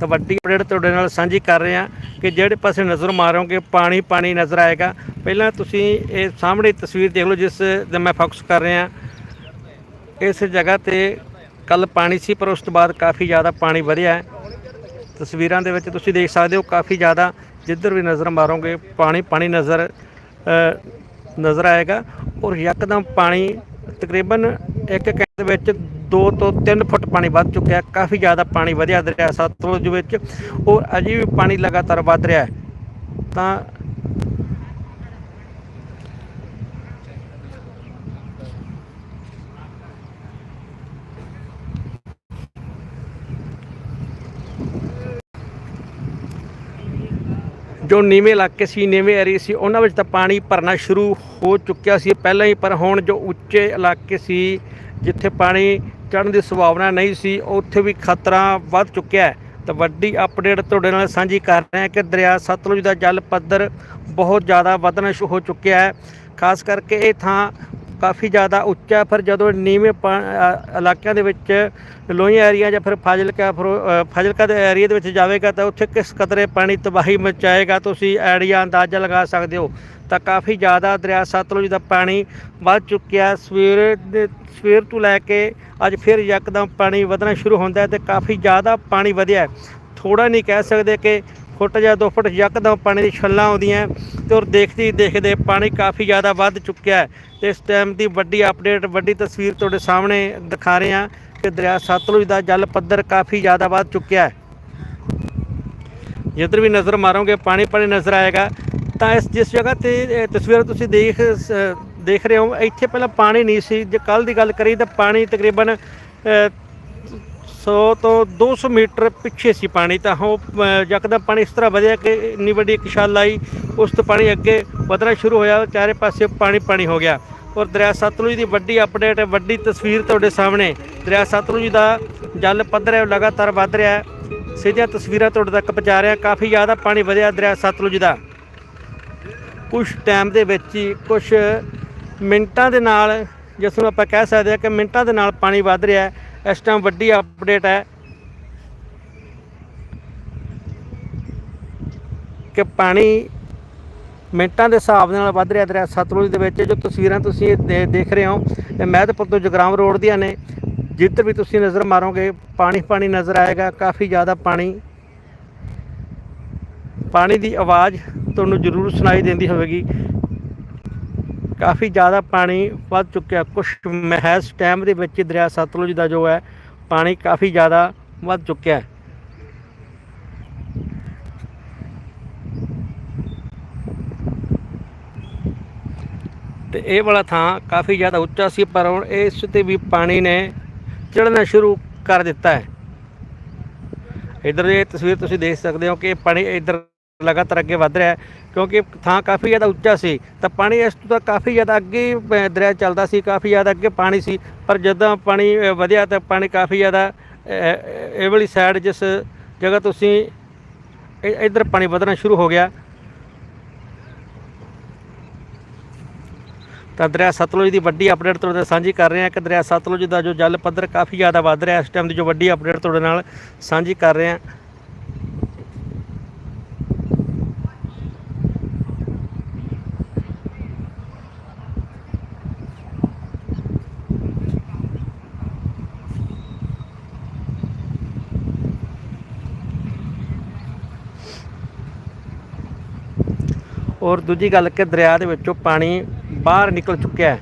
ਤਾਂ ਵੱਡੀ ਅਪਡੇਟ ਤੁਹਾਡੇ ਨਾਲ ਸਾਂਝੀ ਕਰ ਰਹੇ ਹਾਂ ਕਿ ਜਿਹੜੇ ਪਾਸੇ ਨਜ਼ਰ ਮਾਰੋਗੇ, ਪਾਣੀ ਪਾਣੀ ਨਜ਼ਰ ਆਏਗਾ। ਪਹਿਲਾਂ ਤੁਸੀਂ ਇਹ ਸਾਹਮਣੇ ਤਸਵੀਰ ਦੇਖ ਲਓ, ਜਿਸ ਤੇ ਮੈਂ ਫੋਕਸ ਕਰ ਰਿਹਾ ਇਸ ਜਗ੍ਹਾ ਤੇ ਕੱਲ ਪਾਣੀ ਸੀ, ਪਰ ਉਸ ਤੋਂ ਬਾਅਦ ਕਾਫੀ ਜ਼ਿਆਦਾ ਪਾਣੀ ਵਧਿਆ ਹੈ। ਤਸਵੀਰਾਂ ਦੇ ਵਿੱਚ ਤੁਸੀਂ ਦੇਖ ਸਕਦੇ ਹੋ, ਕਾਫੀ ਜ਼ਿਆਦਾ ਜਿੱਧਰ ਵੀ ਨਜ਼ਰ ਮਾਰੋਗੇ, ਪਾਣੀ ਪਾਣੀ ਨਜ਼ਰ ਨਜ਼ਰ ਆਏਗਾ। ਔਰ ਯਕਦਮ ਪਾਣੀ ਤਕਰੀਬਨ ਇੱਕ ਘੰਟੇ ਵਿੱਚ 2 ਤੋਂ 3 ਫੁੱਟ ਪਾਣੀ ਵੱਧ ਚੁੱਕਿਆ ਕਾਫੀ ਜ਼ਿਆਦਾ ਪਾਣੀ ਵਧਿਆ ਦਰਿਆ ਸਤਲੁਜ ਵਿੱਚ ਔਰ ਅਜੇ ਵੀ ਪਾਣੀ ਲਗਾਤਾਰ ਵੱਧ ਰਿਹਾ ਹੈ। ਤਾਂ ਜੋ ਨੀਵੇਂ ਇਲਾਕੇ ਸੀ, ਨੀਵੇਂ ਏਰੀਏ ਸੀ, ਉਹਨਾਂ ਵਿੱਚ ਤਾਂ ਪਾਣੀ ਭਰਨਾ ਸ਼ੁਰੂ ਹੋ ਚੁੱਕਿਆ ਸੀ। ਪਹਿਲਾਂ ਹੀ ਪਰ ਹੁਣ ਜੋ ਉੱਚੇ ਇਲਾਕੇ ਸੀ, ਜਿੱਥੇ ਪਾਣੀ ਚੜ੍ਹਨ ਦੀ ਸੰਭਾਵਨਾ ਨਹੀਂ ਸੀ, ਉੱਥੇ ਵੀ ਖਤਰਾ ਵੱਧ ਚੁੱਕਿਆ ਹੈ। ਤਾਂ ਵੱਡੀ ਅਪਡੇਟ ਤੁਹਾਡੇ ਨਾਲ ਸਾਂਝੀ ਕਰ ਰਹੇ ਹਾਂ ਕਿ ਦਰਿਆ ਸਤਲੁਜ ਦਾ ਜਲ ਪੱਧਰ ਬਹੁਤ ਜ਼ਿਆਦਾ ਵਧਣਾ ਸ਼ੁਰੂ ਹੋ ਚੁੱਕਿਆ ਹੈ। ਖਾਸ ਕਰਕੇ ਇਹ ਥਾਂ ਕਾਫੀ ਜ਼ਿਆਦਾ ਉੱਚਾ ਫਿਰ ਜਦੋਂ ਨੀਵੇਂ ਪਾ- ਇਲਾਕਿਆਂ ਦੇ ਵਿੱਚ ਲੋਹੀਆਂ ਏਰੀਆ ਜਾਂ ਫਿਰ ਫਾਜ਼ਿਲਕਾ, ਫਿਰੋ- ਫਾਜ਼ਿਲਕਾ ਦੇ ਏਰੀਆ ਦੇ ਵਿੱਚ ਜਾਵੇਗਾ ਤਾਂ ਉੱਥੇ ਕਿਸ ਕਦਰੇ ਪਾਣੀ ਤਬਾਹੀ ਮਚਾਏਗਾ, ਤੁਸੀਂ ਐੜੀਆ ਅੰਦਾਜ਼ਾ ਲਗਾ ਸਕਦੇ ਹੋ। ਤਾਂ ਕਾਫੀ ਜ਼ਿਆਦਾ ਦਰਿਆ ਸਤਲੁਜ ਦਾ ਪਾਣੀ ਵੱਧ ਚੁੱਕਿਆ ਸਵੇਰ ਦੇ, ਸਵੇਰ ਤੋਂ ਲੈ ਕੇ ਅੱਜ ਫਿਰ ਯਕਦਮ ਪਾਣੀ ਵਧਣਾ ਸ਼ੁਰੂ ਹੁੰਦਾ ਹੈ ਤੇ ਕਾਫੀ ਜ਼ਿਆਦਾ ਪਾਣੀ ਵਧਿਆ ਹੈ। ਥੋੜਾ ਨਹੀਂ ਕਹਿ ਸਕਦੇ ਕਿ ਫੁੱਟ ਜਾਂ 2 ਫੁੱਟ ਯਕਦਮ ਪਾਣੀ ਦੀ ਛੱਲਾਂ ਆਉਂਦੀਆਂ ਤੇ ਔਰ ਦੇਖਦੇ ਹੀ ਦੇਖਦੇ ਪਾਣੀ ਕਾਫੀ ਜ਼ਿਆਦਾ ਵੱਧ ਚੁੱਕਿਆ ਹੈ। ਤੇ ਇਸ ਟਾਈਮ ਦੀ ਵੱਡੀ ਅਪਡੇਟ ਵੱਡੀ ਤਸਵੀਰ ਤੁਹਾਡੇ ਸਾਹਮਣੇ ਦਿਖਾ ਰਹੇ ਹਾਂ ਕਿ ਦਰਿਆ ਸਤਲੁਜ ਦਾ ਜਲ ਪੱਧਰ ਕਾਫੀ ਜ਼ਿਆਦਾ ਵੱਧ ਚੁੱਕਿਆ ਹੈ। ਜਿੱਧਰ ਵੀ ਨਜ਼ਰ ਮਾਰੋਗੇ, ਪਾਣੀ ਪਾਣੀ ਨਜ਼ਰ ਆਏਗਾ। ਤਾਂ ਇਸ ਜਿਸ ਜਗ੍ਹਾ ਤੇ, ਇਹ ਤਸਵੀਰ ਤੁਸੀਂ ਦੇਖ, ਸ- ਦੇਖ ਰਹੇ ਹੋ, ਇੱਥੇ ਪਹਿਲਾਂ ਪਾਣੀ ਨਹੀਂ ਸੀ। ਜੇ ਕੱਲ ਦੀ ਗੱਲ ਕਰੀ ਤਾਂ ਪਾਣੀ ਤਕਰੀਬਨ 100 ਤੋਂ 200 ਮੀਟਰ ਪਿੱਛੇ ਸੀ ਪਾਣੀ ਤਾਂ ਉਹ ਅ, ਯਕਦਮ ਪਾਣੀ ਇਸ ਤਰ੍ਹਾਂ ਵਧਿਆ ਕਿ ਇੰਨੀ ਵੱਡੀ ਇੱਕ ਛਾਲ ਆਈ ਉਸ ਤੋਂ ਪਾਣੀ ਅੱਗੇ ਵਧਣਾ ਸ਼ੁਰੂ ਹੋਇਆ ਚਾਰੇ ਪਾਸੇ ਪਾਣੀ ਪਾਣੀ ਹੋ ਗਿਆ। ਔਰ ਦਰਿਆ ਸਤਲੁਜ ਦੀ ਵੱਡੀ ਅਪਡੇਟ ਵੱਡੀ ਤਸਵੀਰ ਤੁਹਾਡੇ ਸਾਹਮਣੇ। ਦਰਿਆ ਸਤਲੁਜ ਦਾ ਜਲ ਪੱਧਰ ਹੈ ਉਹ ਲਗਾਤਾਰ ਵੱਧ ਰਿਹਾ ਹੈ। ਸਿੱਧੀਆਂ ਤਸਵੀਰਾਂ ਤੁਹਾਡੇ ਤੱਕ ਪਹੁੰਚਾ ਰਿਹਾ ਕਾਫੀ ਜ਼ਿਆਦਾ ਪਾਣੀ ਵਧਿਆ ਦਰਿਆ ਸਤਲੁਜ ਦਾ। ਕੁਝ ਟਾਈਮ ਦੇ ਵਿੱਚ ਹੀ ਕੁਝ ਮਿੰਟਾਂ ਦੇ ਨਾਲ ਜਿਸ ਨੂੰ ਆਪਾਂ ਕਹਿ ਸਕਦੇ ਹਾਂ ਕਿ ਮਿੰਟਾਂ ਦੇ ਨਾਲ ਪਾਣੀ ਵੱਧ ਰਿਹਾ ਹੈ। ਇਸ ਟਾਈਮ ਵੱਡੀ ਅਪਡੇਟ ਹੈ ਕਿ ਪਾਣੀ ਮਿੰਟਾਂ ਦੇ ਹਿਸਾਬ ਦੇ ਨਾਲ ਵੱਧ ਰਿਹਾ ਦਰਿਆ ਸਤਲੁਜ ਦੇ ਵਿੱਚ ਜੋ ਤਸਵੀਰਾਂ ਤੁਸੀਂ ਦੇ- ਦੇਖ ਰਹੇ ਹੋ, ਇਹ ਮਹਿਦਪੁਰ ਤੋਂ ਜਗਰਾਮ ਰੋਡ ਦੀਆਂ ਨੇ। ਜਿੱਧਰ ਵੀ ਤੁਸੀਂ ਨਜ਼ਰ ਮਾਰੋਗੇ, ਪਾਣੀ ਪਾਣੀ ਨਜ਼ਰ ਆਏਗਾ, ਕਾਫੀ ਜ਼ਿਆਦਾ ਪਾਣੀ। ਪਾਣੀ ਦੀ ਆਵਾਜ਼ ਤੁਹਾਨੂੰ ਜ਼ਰੂਰ ਸੁਣਾਈ ਦਿੰਦੀ ਹੋਵੇਗੀ। ਕਾਫੀ ਜ਼ਿਆਦਾ ਪਾਣੀ ਵੱਧ ਚੁੱਕਿਆ। ਕੁਝ ਮਹਿਜ਼ ਟਾਈਮ ਦੇ ਵਿੱਚ ਦਰਿਆ ਸਤਲੁਜ ਦਾ ਜੋ ਹੈ, ਪਾਣੀ ਕਾਫੀ ਜ਼ਿਆਦਾ ਵੱਧ ਚੁੱਕਿਆ ਹੈ। ਤੇ ਇਹ ਵਾਲਾ ਥਾਂ ਕਾਫੀ ਜ਼ਿਆਦਾ ਉੱਚਾ ਸੀ, ਪਰ ਹੁਣ ਇਸ ਤੇ ਵੀ ਪਾਣੀ ਨੇ ਚੜ੍ਹਨਾ ਸ਼ੁਰੂ ਕਰ ਦਿੱਤਾ ਹੈ। ਇਧਰ ਇਹ ਤਸਵੀਰ ਤੁਸੀਂ ਦੇਖ ਸਕਦੇ ਹੋ ਕਿ ਪਾਣੀ ਇਧਰ ਲਗਾਤਾਰ ਅੱਗੇ ਵੱਧ ਰਿਹਾ ਕਿਉਂਕਿ ਥਾਂ ਕਾਫੀ ਜ਼ਿਆਦਾ ਉੱਚਾ ਸੀ, ਤਾਂ ਪਾਣੀ ਇਸ ਤੋਂ ਤਾਂ ਕਾਫੀ ਜ਼ਿਆਦਾ ਅੱਗੇ ਦਰਿਆ ਚੱਲਦਾ ਸੀ, ਕਾਫੀ ਜ਼ਿਆਦਾ ਅੱਗੇ ਪਾਣੀ ਸੀ, ਪਰ ਜਦੋਂ ਪਾਣੀ ਵਧਿਆ ਤਾਂ ਪਾਣੀ ਕਾਫੀ ਜ਼ਿਆਦਾ ਇਹ ਵਾਲੀ ਸਾਈਡ ਜਿਸ ਜਗ੍ਹਾ ਤੁਸੀਂ ਇ- ਇੱਧਰ ਪਾਣੀ ਵਧਣਾ ਸ਼ੁਰੂ ਹੋ ਗਿਆ। ਤਾਂ ਦਰਿਆ ਸਤਲੁਜ ਦੀ ਵੱਡੀ ਅਪਡੇਟ ਤੁਹਾਡੇ ਨਾਲ ਸਾਂਝੀ ਕਰ ਰਹੇ ਹਾਂ, ਕਿ ਦਰਿਆ ਸਤਲੁਜ ਦਾ ਜੋ ਜਲ ਪੱਧਰ ਕਾਫੀ ਜ਼ਿਆਦਾ ਵੱਧ ਰਿਹਾ, ਇਸ ਟਾਈਮ ਦੀ ਜੋ ਵੱਡੀ ਅਪਡੇਟ ਤੁਹਾਡੇ ਨਾਲ ਸਾਂਝੀ ਕਰ ਰਹੇ ਹਾਂ। ਔਰ ਦੂਜੀ ਗੱਲ ਕਿ ਦਰਿਆ ਦੇ ਵਿੱਚੋਂ ਪਾਣੀ ਬਾਹਰ ਨਿਕਲ ਚੁੱਕਿਆ ਹੈ।